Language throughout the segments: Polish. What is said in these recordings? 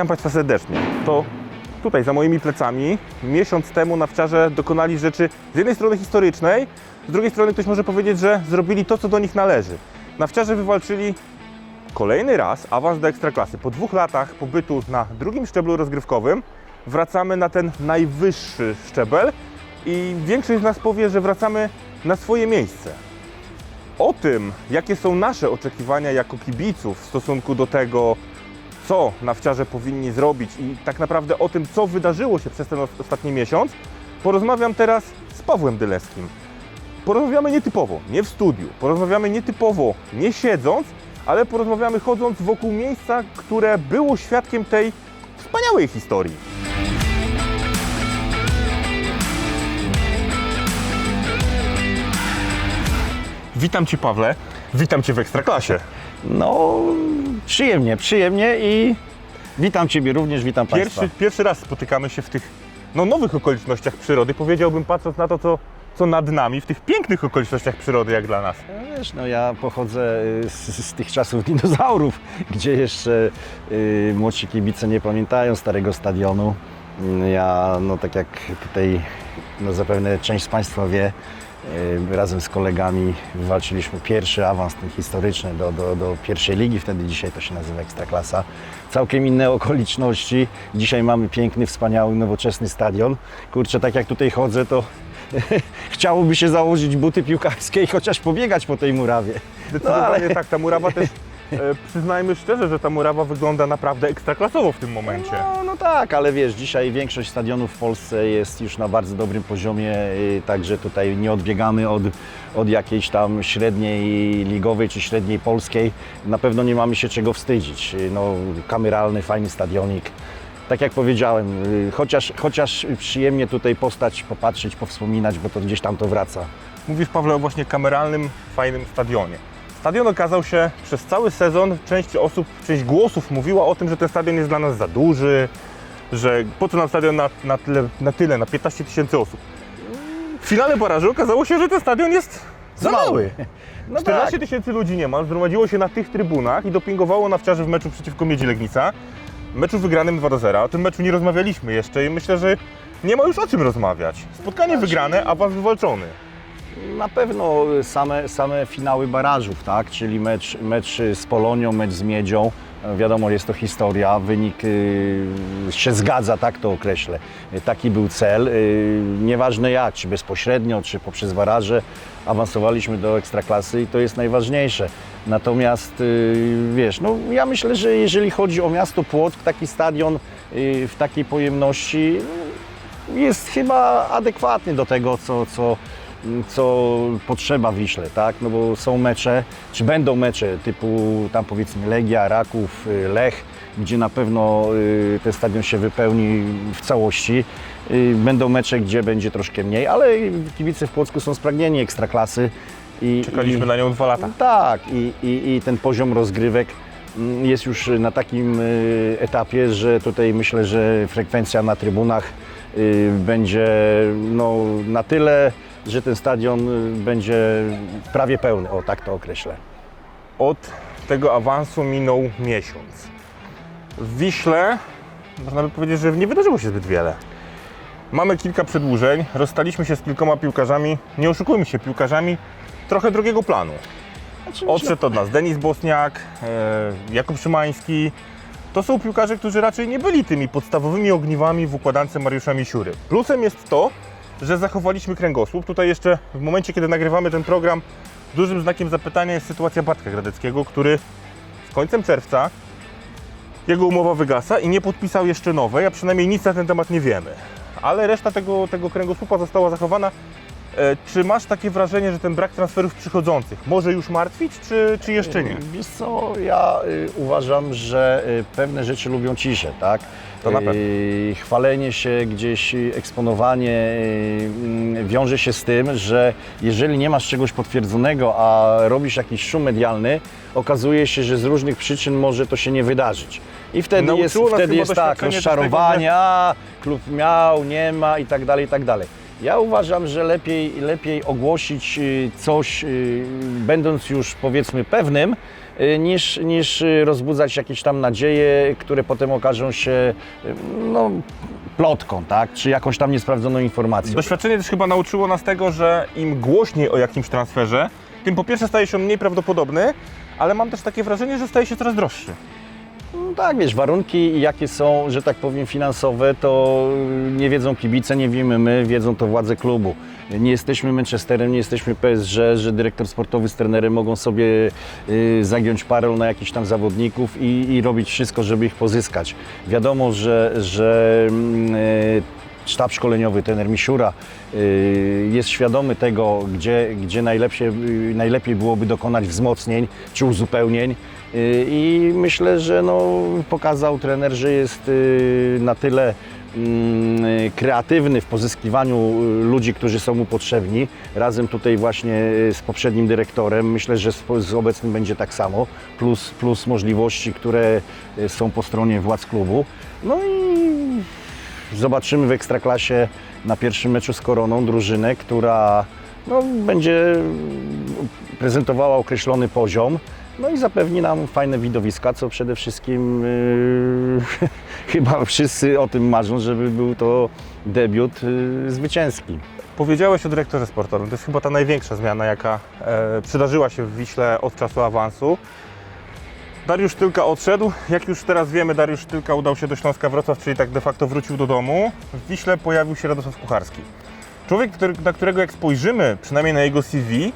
Witam Państwa serdecznie. To tutaj za moimi plecami miesiąc temu na dokonali rzeczy z jednej strony historycznej, z drugiej strony ktoś może powiedzieć, że zrobili to, co do nich należy. Na wywalczyli kolejny raz awans do Ekstraklasy. Po dwóch latach pobytu na drugim szczeblu rozgrywkowym wracamy na ten najwyższy szczebel i większość z nas powie, że wracamy na swoje miejsce. O tym, jakie są nasze oczekiwania jako kibiców w stosunku do tego, co nawciarze powinni zrobić i tak naprawdę o tym, co wydarzyło się przez ten os- ostatni miesiąc, porozmawiam teraz z Pawłem Dylewskim. Porozmawiamy nietypowo, nie w studiu, porozmawiamy nietypowo, nie siedząc, ale porozmawiamy chodząc wokół miejsca, które było świadkiem tej wspaniałej historii. Witam Cię Pawle, witam Cię w Ekstraklasie. No, przyjemnie, przyjemnie i witam Ciebie również, witam Państwa. Pierwszy, pierwszy raz spotykamy się w tych no, nowych okolicznościach przyrody. Powiedziałbym, patrząc na to, co, co nad nami, w tych pięknych okolicznościach przyrody, jak dla nas. No Wiesz, no ja pochodzę y, z, z tych czasów dinozaurów, gdzie jeszcze y, młodsi kibice nie pamiętają starego stadionu. Mm, Ja, no tak jak tutaj no zapewne część z Państwa wie, y, razem z kolegami wywalczyliśmy pierwszy awans ten historyczny do, do, do pierwszej ligi, wtedy dzisiaj to się nazywa Ekstraklasa. Całkiem inne okoliczności. Dzisiaj mamy piękny, wspaniały, nowoczesny stadion. Kurczę, tak jak tutaj chodzę, to chciałoby się założyć buty piłkarskie i chociaż pobiegać po tej murawie. Zdecydowanie No, ale- tak, ta murawa też, e, przyznajmy szczerze, że ta murawa wygląda naprawdę ekstraklasowo w tym momencie. No, no tak, ale wiesz, dzisiaj większość stadionów w Polsce jest już na bardzo dobrym poziomie, y, także tutaj nie odbiegamy od, od jakiejś tam średniej ligowej czy średniej polskiej. Na pewno nie mamy się czego wstydzić. Y, No, kameralny, fajny stadionik. Tak jak powiedziałem, y, chociaż, chociaż przyjemnie tutaj postać, popatrzeć, powspominać, bo to gdzieś tam to wraca. Mówisz, Pawle, o właśnie kameralnym, fajnym stadionie. Stadion okazał się przez cały sezon, część osób, część głosów mówiła o tym, że ten stadion jest dla nas za duży, że po co nam stadion na, na, tyle, na tyle, na 15 tysięcy osób. W finale barażu okazało się, że ten stadion jest za mały. No 14 tak. tysięcy ludzi niemal zgromadziło się na tych trybunach i dopingowało na wczarze w meczu przeciwko Miedzi Legnica. Meczu wygranym 2 do 0. O tym meczu nie rozmawialiśmy jeszcze i myślę, że nie ma już o czym rozmawiać. Spotkanie wygrane, awans wywalczony. Na pewno same, same finały barażów, tak? czyli mecz, mecz z Polonią, mecz z Miedzią. Wiadomo, jest to historia, wynik y, się zgadza, tak to określę. Y, Taki był cel. Y, Nieważne jak, czy bezpośrednio, czy poprzez baraże, awansowaliśmy do ekstraklasy i to jest najważniejsze. Natomiast y, wiesz, no ja myślę, że jeżeli chodzi o miasto Płock, taki stadion y, w takiej pojemności jest chyba adekwatny do tego, co, co, co potrzeba Wiśle, tak? No bo są mecze, czy będą mecze typu tam powiedzmy Legia, Raków, y, Lech, gdzie na pewno y, ten stadion się wypełni w całości. Y, Będą mecze, gdzie będzie troszkę mniej, ale kibice w Płocku są spragnieni ekstraklasy. I, Czekaliśmy i, na nią dwa lata. tak, i, i, i ten poziom rozgrywek mm, jest już na takim etapie, że tutaj myślę, że frekwencja na trybunach będzie no, na tyle, że ten stadion y, będzie prawie pełny, o tak to określę. Od tego awansu minął miesiąc. W Wiśle można by powiedzieć, że nie wydarzyło się zbyt wiele. Mamy kilka przedłużeń, rozstaliśmy się z kilkoma piłkarzami, nie oszukujmy się, piłkarzami trochę drugiego planu. Odszedł od nas Denis Bosniak, e, Jakub Szymański. To są piłkarze, którzy raczej nie byli tymi podstawowymi ogniwami w układance Mariusza Misiury. Plusem jest to, że zachowaliśmy kręgosłup. Tutaj jeszcze w momencie, kiedy nagrywamy ten program, dużym znakiem zapytania jest sytuacja Bartka Gradeckiego, który z końcem czerwca jego umowa wygasa i nie podpisał jeszcze nowej, a przynajmniej nic na ten temat nie wiemy. Ale reszta tego, tego kręgosłupa została zachowana. E, Czy masz takie wrażenie, że ten brak transferów przychodzących może już martwić, czy, czy jeszcze nie? Wiesz co, ja y, uważam, że y, pewne rzeczy lubią ciszę, tak? To na pewno. Chwalenie się gdzieś, eksponowanie mm, wiąże się z tym, że jeżeli nie masz czegoś potwierdzonego, a robisz jakiś szum medialny, okazuje się, że z różnych przyczyn może to się nie wydarzyć. I wtedy Nauczyło jest, wtedy jest tak, rozczarowanie, a klub miał, nie ma i tak dalej, i tak dalej. Ja uważam, że lepiej, lepiej ogłosić y, coś, y, będąc już powiedzmy pewnym, niż, niż y, rozbudzać jakieś tam nadzieje, które potem okażą się y, no, plotką, tak? czy jakąś tam niesprawdzoną informacją. Doświadczenie też chyba nauczyło nas tego, że im głośniej o jakimś transferze, tym po pierwsze staje się on mniej prawdopodobny, ale mam też takie wrażenie, że staje się coraz droższy. No tak, wiesz, warunki jakie są, że tak powiem, finansowe, to y, nie wiedzą kibice, nie wiemy my, wiedzą to władze klubu. Nie jesteśmy Manchesterem, nie jesteśmy PSG, że dyrektor sportowy z trenerem mogą sobie y, zagiąć parę na jakichś tam zawodników i, i robić wszystko, żeby ich pozyskać. Wiadomo, że, że mm, y, sztab szkoleniowy, trener Misiura y, jest świadomy tego, gdzie, gdzie najlepsze, najlepiej byłoby dokonać wzmocnień czy uzupełnień. I myślę, że no, pokazał trener, że jest na tyle kreatywny w pozyskiwaniu y, ludzi, którzy są mu potrzebni. Razem tutaj właśnie y, z poprzednim dyrektorem. Myślę, że z, obecnym będzie tak samo. Plus, plus możliwości, które y, są po stronie władz klubu. No i zobaczymy w Ekstraklasie na pierwszym meczu z Koroną drużynę, która no, będzie prezentowała określony poziom. No i zapewni nam fajne widowiska, co przede wszystkim yy, chyba wszyscy o tym marzą, żeby był to debiut yy, zwycięski. Powiedziałeś o dyrektorze sportowym. To jest chyba ta największa zmiana, jaka e, przydarzyła się w Wiśle od czasu awansu. Dariusz Tylka odszedł. Jak już teraz wiemy, Dariusz Tylka udał się do Śląska Wrocław, czyli tak de facto wrócił do domu. W Wiśle pojawił się Radosław Kucharski. Człowiek, który, na którego jak spojrzymy, przynajmniej na jego CV,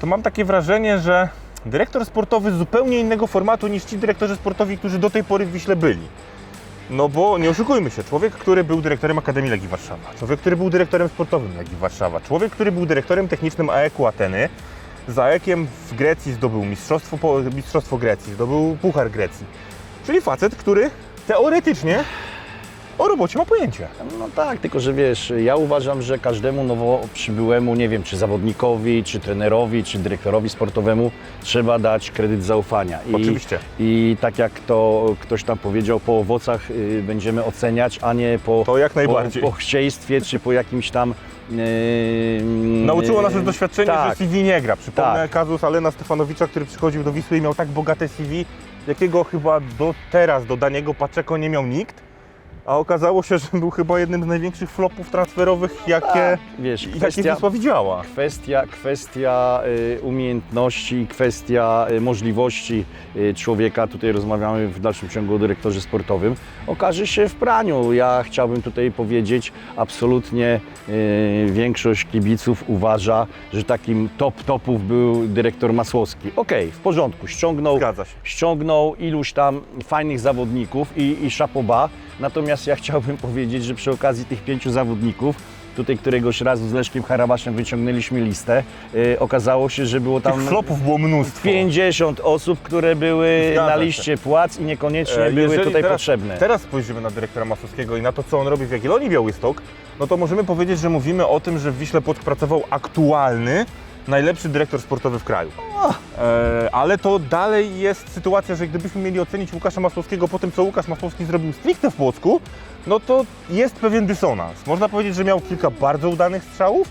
to mam takie wrażenie, że dyrektor sportowy zupełnie innego formatu niż ci dyrektorzy sportowi, którzy do tej pory w Wiśle byli. No bo nie oszukujmy się, człowiek, który był dyrektorem Akademii Legii Warszawa, człowiek, który był dyrektorem sportowym Legii Warszawa, człowiek, który był dyrektorem technicznym AEK-u Ateny, za AEK-iem w Grecji zdobył mistrzostwo, mistrzostwo Grecji, zdobył Puchar Grecji. Czyli facet, który teoretycznie o robocie ma pojęcie. No tak, tylko że wiesz, ja uważam, że każdemu nowo przybyłemu, nie wiem, czy zawodnikowi, czy trenerowi, czy dyrektorowi sportowemu trzeba dać kredyt zaufania. I, Oczywiście. I tak jak to ktoś tam powiedział, po owocach y, będziemy oceniać, a nie po, To jak najbardziej. po, po chcieństwie, czy po jakimś tam... Yy, Nauczyło nas już doświadczenie, tak. że CV nie gra. Przypomnę Tak. kazus Alena Stefanowicza, który przychodził do Wisły i miał tak bogate CV, jakiego chyba do teraz, do Daniego Paczeko nie miał nikt. A okazało się, że był chyba jednym z największych flopów transferowych, jakie, Tak, wiesz, jakie kwestia- Wisła widziała. Kwestia, kwestia y, umiejętności, kwestia y, możliwości y, człowieka, tutaj rozmawiamy w dalszym ciągu o dyrektorze sportowym, okaże się w praniu. Ja chciałbym tutaj powiedzieć, absolutnie y, większość kibiców uważa, że takim top topów był dyrektor Masłowski. Okej, w porządku, ściągnął, Zgadza się. ściągnął iluś tam fajnych zawodników i, i szapoba. Natomiast ja chciałbym powiedzieć, że przy okazji tych pięciu zawodników, tutaj któregoś razu z Leszkiem Harabaszem wyciągnęliśmy listę, y, okazało się, że było Tych tam flopów było mnóstwo. 50 osób, które były Zgadza na się. liście płac i niekoniecznie E, były tutaj teraz, potrzebne. Teraz spojrzymy na dyrektora Masowskiego i na to, co on robi w Jagiellonii Białystok, no to możemy powiedzieć, że mówimy o tym, że w Wiśle Płock pracował aktualny, najlepszy dyrektor sportowy w kraju. E, ale to dalej jest sytuacja, że gdybyśmy mieli ocenić Łukasza Masłowskiego po tym, co Łukasz Masłowski zrobił stricte w Płocku, no to jest pewien dysonans. Można powiedzieć, że miał kilka bardzo udanych strzałów,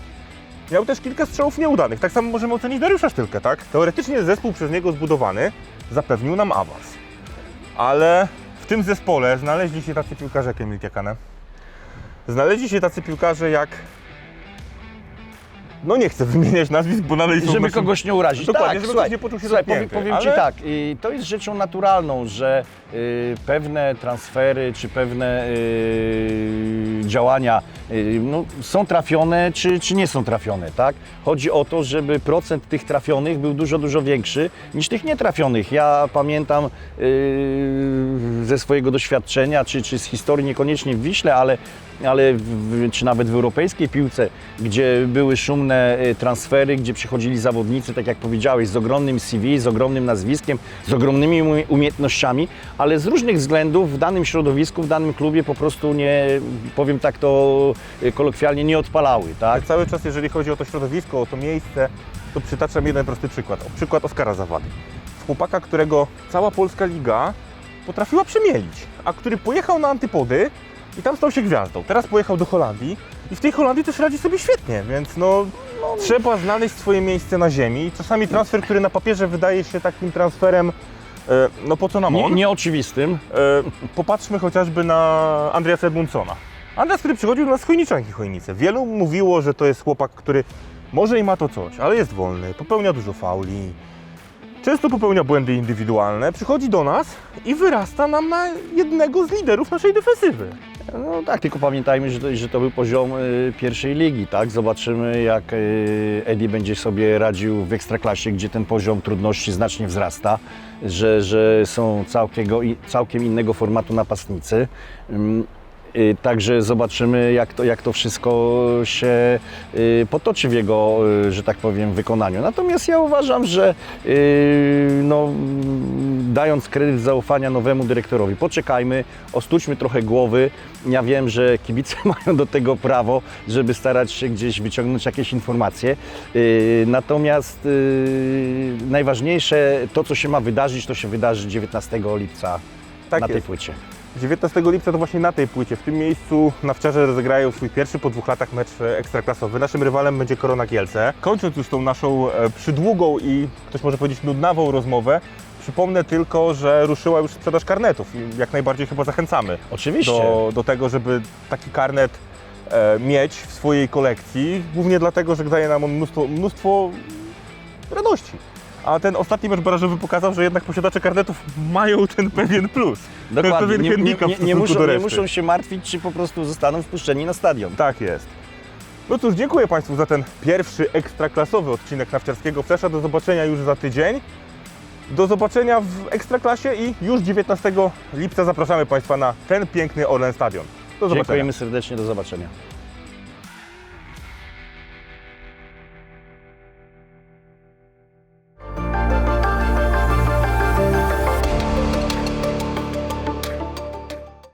miał też kilka strzałów nieudanych. Tak samo możemy ocenić Dariusza Sztylkę, tak? Teoretycznie zespół przez niego zbudowany zapewnił nam awans. Ale w tym zespole znaleźli się tacy piłkarze jak Emil. Znaleźli się tacy piłkarze jak... No nie chcę wymieniać nazwisk, bo dalej są Żeby naszym- kogoś nie urazić. Dokładnie, tak, żeby ktoś słuchaj, nie poczuł się słuchaj, powiem, powiem Ci ale- tak, i to jest rzeczą naturalną, że y, pewne transfery czy pewne y, działania y, no, są trafione czy, czy nie są trafione, tak? Chodzi o to, żeby procent tych trafionych był dużo, dużo większy niż tych nietrafionych. Ja pamiętam y, ze swojego doświadczenia, czy, czy z historii niekoniecznie w Wiśle, ale ale w, czy nawet w europejskiej piłce, gdzie były szumne y, transfery, gdzie przychodzili zawodnicy, tak jak powiedziałeś, z ogromnym CV, z ogromnym nazwiskiem, z ogromnymi umie- umiejętnościami, ale z różnych względów w danym środowisku, w danym klubie po prostu nie, powiem tak to y, kolokwialnie, nie odpalały, tak? Cały czas, jeżeli chodzi o to środowisko, o to miejsce, to przytaczam jeden prosty przykład. O przykład Oskara Zawady. Chłopaka, którego cała polska liga potrafiła przemielić, a który pojechał na antypody, i tam stał się gwiazdą. Teraz pojechał do Holandii i w tej Holandii też radzi sobie świetnie, więc no, trzeba znaleźć swoje miejsce na ziemi. I Czasami transfer, który na papierze wydaje się takim transferem, e, no po co nam Nie, on? nieoczywistym. E, popatrzmy chociażby na Andreasa Edmundsona. Andreas, który przychodził do nas z Chojniczanki Chojnice. Wielu mówiło, że to jest chłopak, który może i ma to coś, ale jest wolny, popełnia dużo fauli, często popełnia błędy indywidualne, przychodzi do nas i wyrasta nam na jednego z liderów naszej defensywy. No tak, tylko pamiętajmy, że to, że to był poziom y, pierwszej ligi, tak? Zobaczymy, jak y, Eddie będzie sobie radził w Ekstraklasie, gdzie ten poziom trudności znacznie wzrasta, że, że są całkiego, całkiem innego formatu napastnicy. Y, Także zobaczymy, jak to, jak to wszystko się y, potoczy w jego, y, że tak powiem, wykonaniu. Natomiast ja uważam, że y, no, dając kredyt zaufania nowemu dyrektorowi, poczekajmy, ostudźmy trochę głowy. Ja wiem, że kibice mają do tego prawo, żeby starać się gdzieś wyciągnąć jakieś informacje. Y, Natomiast y, najważniejsze, to co się ma wydarzyć, to się wydarzy 19 lipca Tak na tej jest. płycie. 19 lipca to właśnie na tej płycie, w tym miejscu nawciarze rozegrają swój pierwszy po dwóch latach mecz e, ekstraklasowy. Naszym rywalem będzie Korona Kielce. Kończąc już tą naszą e, przydługą i ktoś może powiedzieć nudnawą rozmowę, przypomnę tylko, że ruszyła już sprzedaż karnetów i jak najbardziej chyba zachęcamy Oczywiście. do, do tego, żeby taki karnet e, mieć w swojej kolekcji, głównie dlatego, że daje nam on mnóstwo, mnóstwo radości. A ten ostatni mecz barażowy pokazał, że jednak posiadacze karnetów mają ten pewien plus. Dokładnie. Pewien Nie, nie, nie, nie, muszą, nie muszą się martwić, czy po prostu zostaną wpuszczeni na stadion. Tak jest. No cóż, dziękuję Państwu za ten pierwszy ekstraklasowy odcinek Nawciarskiego Flesza. Do zobaczenia już za tydzień. Do zobaczenia w Ekstraklasie i już 19 lipca zapraszamy Państwa na ten piękny Orlen Stadion. Do zobaczenia. Dziękujemy serdecznie, do zobaczenia.